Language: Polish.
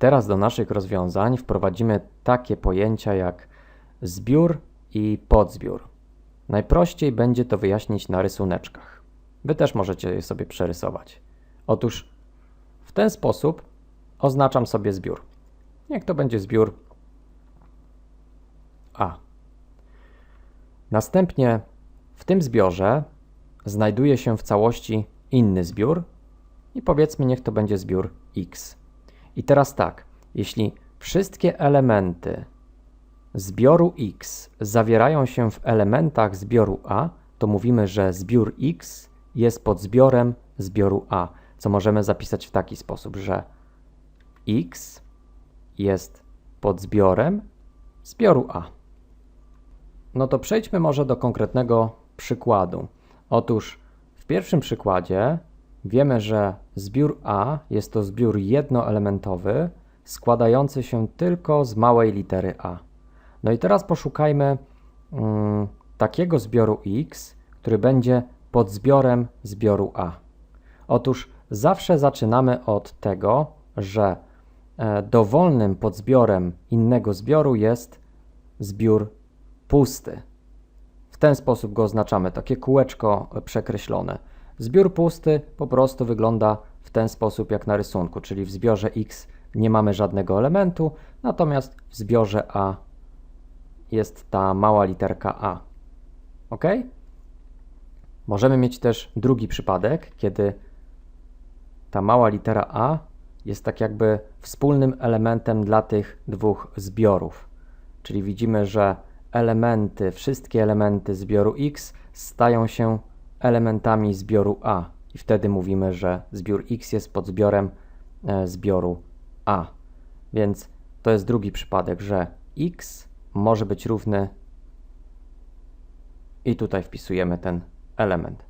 Teraz do naszych rozwiązań wprowadzimy takie pojęcia jak zbiór i podzbiór. Najprościej będzie to wyjaśnić na rysuneczkach. Wy też możecie je sobie przerysować. Otóż w ten sposób oznaczam sobie zbiór. Niech to będzie zbiór A. Następnie w tym zbiorze znajduje się w całości inny zbiór i powiedzmy niech to będzie zbiór X. I teraz tak, jeśli wszystkie elementy zbioru X zawierają się w elementach zbioru A, to mówimy, że zbiór X jest podzbiorem zbioru A, co możemy zapisać w taki sposób, że X jest podzbiorem zbioru A. No to przejdźmy może do konkretnego przykładu. Otóż w pierwszym przykładzie wiemy, że zbiór A jest to zbiór jednoelementowy składający się tylko z małej litery A. No i teraz poszukajmy mm, takiego zbioru X, który będzie podzbiorem zbioru A. Otóż zawsze zaczynamy od tego, że e, dowolnym podzbiorem innego zbioru jest zbiór pusty. W ten sposób go oznaczamy, takie kółeczko przekreślone. Zbiór pusty po prostu wygląda w ten sposób jak na rysunku, czyli w zbiorze X nie mamy żadnego elementu, natomiast w zbiorze A jest ta mała literka A. Ok? Możemy mieć też drugi przypadek, kiedy ta mała litera A jest tak jakby wspólnym elementem dla tych dwóch zbiorów. Czyli widzimy, że elementy, wszystkie elementy zbioru X stają się elementami zbioru A. I wtedy mówimy, że zbiór X jest podzbiorem e, zbioru A. Więc to jest drugi przypadek, że X może być równy i tutaj wpisujemy ten element.